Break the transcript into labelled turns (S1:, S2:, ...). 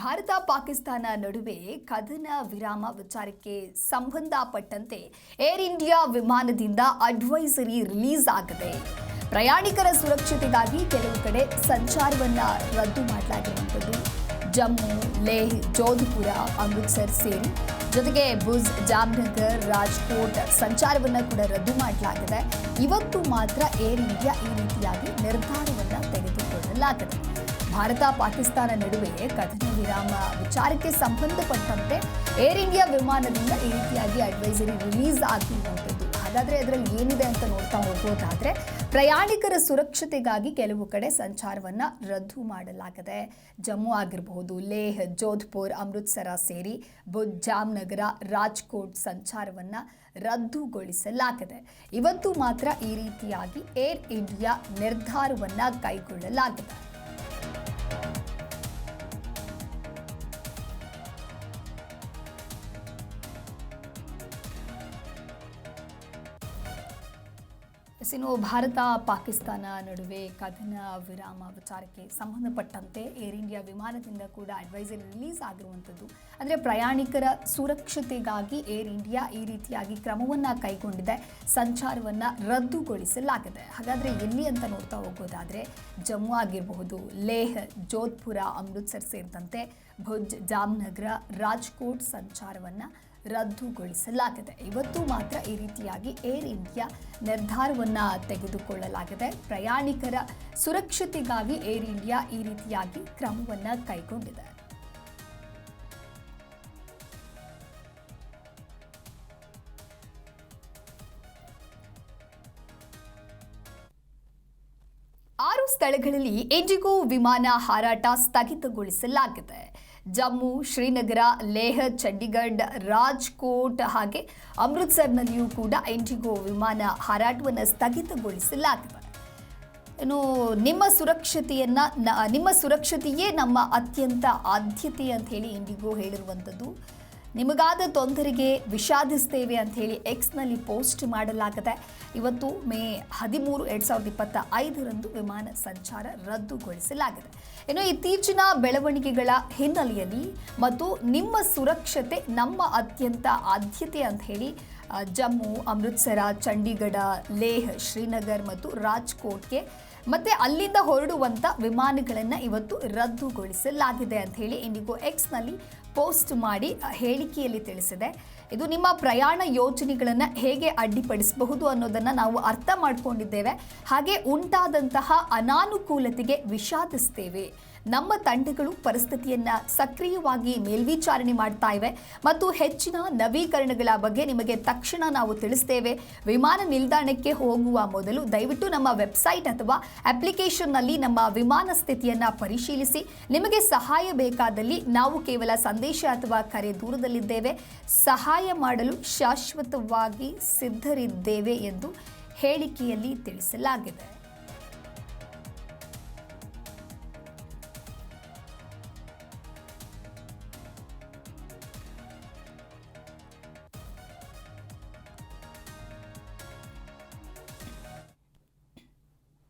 S1: ಭಾರತ ಪಾಕಿಸ್ತಾನ ನಡುವೆ ಕದನ ವಿರಾಮ ವಿಚಾರಕ್ಕೆ ಸಂಬಂಧಪಟ್ಟಂತೆ ಏರ್ ಇಂಡಿಯಾ ವಿಮಾನದಿಂದ ಅಡ್ವೈಸರಿ ರಿಲೀಸ್ ಆಗಿದೆ. ಪ್ರಯಾಣಿಕರ ಸುರಕ್ಷತೆಗಾಗಿ ಕೆಲವು ಕಡೆ ಸಂಚಾರವನ್ನು ರದ್ದು ಮಾಡಲಾಗಿರುವಂಥದ್ದು. ಜಮ್ಮು, ಲೇಹ್, ಜೋಧ್ಪುರ, ಅಮೃತ್ಸರ್ ಸೇರಿ ಜೊತೆಗೆ ಭುಜ್ ಜಾಮ್ನಗರ್, ರಾಜ್ಕೋಟ್ ಸಂಚಾರವನ್ನು ಕೂಡ ರದ್ದು ಮಾಡಲಾಗಿದೆ. ಇವತ್ತು ಮಾತ್ರ ಏರ್ ಇಂಡಿಯಾ ಈ ರೀತಿಯಾಗಿ ನಿರ್ಧಾರವನ್ನು ತೆಗೆದುಕೊಳ್ಳಲಾಗಿದೆ. ಭಾರತ ಪಾಕಿಸ್ತಾನ ನಡುವೆ ಕಥನ ವಿರಾಮ ವಿಚಾರಕ್ಕೆ ಸಂಬಂಧಪಟ್ಟಂತೆ ಏರ್ ಇಂಡಿಯಾ ವಿಮಾನದಿಂದ ಈ ರೀತಿಯಾಗಿ ಅಡ್ವೈಸರಿ ರಿಲೀಸ್ ಆಗಿರುವಂಥದ್ದು ಹಾಗಾದರೆ ಅದರಲ್ಲಿ ಏನಿದೆ ಅಂತ ನೋಡ್ತಾ ಹೋಗೋದಾದರೆ ಪ್ರಯಾಣಿಕರ ಸುರಕ್ಷತೆಗಾಗಿ ಕೆಲವು ಕಡೆ ಸಂಚಾರವನ್ನು ರದ್ದು ಮಾಡಲಾಗಿದೆ ಜಮ್ಮು ಆಗಿರಬಹುದು, ಲೇಹ್, ಜೋಧ್ಪುರ್, ಅಮೃತ್ಸರ ಸೇರಿ ಜಾಮ್ನಗರ, ರಾಜ್ಕೋಟ್ ಸಂಚಾರವನ್ನು ರದ್ದುಗೊಳಿಸಲಾಗಿದೆ ಇವತ್ತು ಮಾತ್ರ ಈ ರೀತಿಯಾಗಿ ಏರ್ ಇಂಡಿಯಾ ನಿರ್ಧಾರವನ್ನು ಕೈಗೊಳ್ಳಲಾಗಿದೆ. ಎಸ್, ಇನ್ನು ಭಾರತ ಪಾಕಿಸ್ತಾನ ನಡುವೆ ಕದನ ವಿರಾಮ ವಿಚಾರಕ್ಕೆ ಸಂಬಂಧಪಟ್ಟಂತೆ ಏರ್ ಇಂಡಿಯಾ ವಿಮಾನದಿಂದ ಕೂಡ ಅಡ್ವೈಸರಿ ರಿಲೀಸ್ ಆಗಿರುವಂಥದ್ದು. ಅಂದರೆ ಪ್ರಯಾಣಿಕರ ಸುರಕ್ಷತೆಗಾಗಿ ಏರ್ ಇಂಡಿಯಾ ಈ ರೀತಿಯಾಗಿ ಕ್ರಮವನ್ನು ಕೈಗೊಂಡಿದೆ. ಸಂಚಾರವನ್ನು ರದ್ದುಗೊಳಿಸಲಾಗಿದೆ. ಹಾಗಾದರೆ ಎಲ್ಲಿ ಅಂತ ನೋಡ್ತಾ ಹೋಗೋದಾದರೆ ಜಮ್ಮು ಆಗಿರಬಹುದು ಲೇಹ್ ಜೋಧ್ಪುರ ಅಮೃತ್ಸರ್ ಸೇರಿದಂತೆ ಭುಜ್ ಜಾಮ್ನಗರ ರಾಜ್ಕೋಟ್ ಸಂಚಾರವನ್ನು ರದ್ದುಗೊಳಿಸಲಾಗಿದೆ. ಇವತ್ತು ಮಾತ್ರ ಈ ರೀತಿಯಾಗಿ ಏರ್ ಇಂಡಿಯಾ ನಿರ್ಧಾರವನ್ನ ತೆಗೆದುಕೊಳ್ಳಲಾಗಿದೆ. ಪ್ರಯಾಣಿಕರ ಸುರಕ್ಷತೆಗಾಗಿ ಏರ್ ಇಂಡಿಯಾ ಈ ರೀತಿಯಾಗಿ ಕ್ರಮವನ್ನ ಕೈಗೊಂಡಿದೆ. ಆರು ಸ್ಥಳಗಳಲ್ಲಿ ಇಂಡಿಗೋ ವಿಮಾನ ಹಾರಾಟ ಸ್ಥಗಿತಗೊಳಿಸಲಾಗಿದೆ. ಜಮ್ಮು, ಶ್ರೀನಗರ, ಲೇಹ್, ಚಂಡೀಗಢ, ರಾಜ್ಕೋಟ್ ಹಾಗೆ ಅಮೃತ್ಸರ್ನಲ್ಲಿಯೂ ಕೂಡ ಇಂಡಿಗೋ ವಿಮಾನ ಹಾರಾಟವನ್ನು ಸ್ಥಗಿತಗೊಳಿಸಲಾಗಿದೆ. ಏನು ನಿಮ್ಮ ಸುರಕ್ಷತೆಯನ್ನ ನಿಮ್ಮ ಸುರಕ್ಷತೆಯೇ ನಮ್ಮ ಅತ್ಯಂತ ಆದ್ಯತೆ ಅಂತ ಹೇಳಿ ಇಂಡಿಗೋ ಹೇಳಿರುವಂಥದ್ದು ನಿಮಗಾದ ತೊಂದರೆಗೆ ವಿಷಾದಿಸ್ತೇವೆ ಅಂತ ಹೇಳಿ ಎಕ್ಸ್ನಲ್ಲಿ ಪೋಸ್ಟ್ ಮಾಡಲಾಗಿದೆ ಇವತ್ತು ಮೇ ಹದಿಮೂರು ಎರಡು ಸಾವಿರದ ಇಪ್ಪತ್ತ ಐದರಂದು ವಿಮಾನ ಸಂಚಾರ ರದ್ದುಗೊಳಿಸಲಾಗಿದೆ. ಇನ್ನು ಇತ್ತೀಚಿನ ಬೆಳವಣಿಗೆಗಳ ಹಿನ್ನೆಲೆಯಲ್ಲಿ ಮತ್ತು ನಿಮ್ಮ ಸುರಕ್ಷತೆ ನಮ್ಮ ಅತ್ಯಂತ ಆದ್ಯತೆ ಅಂತ ಹೇಳಿ ಜಮ್ಮು, ಅಮೃತ್ಸರ, ಚಂಡೀಗಢ, ಲೇಹ್, ಶ್ರೀನಗರ್ ಮತ್ತು ರಾಜ್ಕೋಟ್ಗೆ ಮತ್ತೆ ಅಲ್ಲಿಂದ ಹೊರಡುವಂಥ ವಿಮಾನಗಳನ್ನು ಇವತ್ತು ರದ್ದುಗೊಳಿಸಲಾಗಿದೆ ಅಂತ ಹೇಳಿ ಇಂಡಿಗೋ ಎಕ್ಸ್ನಲ್ಲಿ ಪೋಸ್ಟ್ ಮಾಡಿ ಹೇಳಿಕೆಯಲ್ಲಿ ತಿಳಿಸಿದೆ. ಇದು ನಿಮ್ಮ ಪ್ರಯಾಣ ಯೋಜನೆಗಳನ್ನು ಹೇಗೆ ಅಡ್ಡಿಪಡಿಸಬಹುದು ಅನ್ನೋದನ್ನು ನಾವು ಅರ್ಥ ಮಾಡಿಕೊಂಡಿದ್ದೇವೆ. ಹಾಗೆ ಉಂಟಾದಂತಹ ಅನಾನುಕೂಲತೆಗೆ ವಿಷಾದಿಸ್ತೇವೆ. ನಮ್ಮ ತಂಡಗಳು ಪರಿಸ್ಥಿತಿಯನ್ನ ಸಕ್ರಿಯವಾಗಿ ಮೇಲ್ವಿಚಾರಣೆ ಮಾಡ್ತಾ ಇವೆ ಮತ್ತು ಹೆಚ್ಚಿನ ನವೀಕರಣಗಳ ಬಗ್ಗೆ ನಿಮಗೆ ತಕ್ಷಣ ನಾವು ತಿಳಿಸ್ತೇವೆ. ವಿಮಾನ ನಿಲ್ದಾಣಕ್ಕೆ ಹೋಗುವ ಮೊದಲು ದಯವಿಟ್ಟು ನಮ್ಮ ವೆಬ್ಸೈಟ್ ಅಥವಾ ಅಪ್ಲಿಕೇಶನ್ನಲ್ಲಿ ನಮ್ಮ ವಿಮಾನ ಸ್ಥಿತಿಯನ್ನ ಪರಿಶೀಲಿಸಿ. ನಿಮಗೆ ಸಹಾಯ ಬೇಕಾದಲ್ಲಿ ನಾವು ಕೇವಲ ಸಂದೇಶ ಅಥವಾ ಕರೆ ದೂರದಲ್ಲಿದ್ದೇವೆ. ಸಹಾಯ ಮಾಡಲು ಶಾಶ್ವತವಾಗಿ ಸಿದ್ಧರಿದ್ದೇವೆ ಎಂದು ಹೇಳಿಕೆಯಲ್ಲಿ ತಿಳಿಸಲಾಗಿದೆ.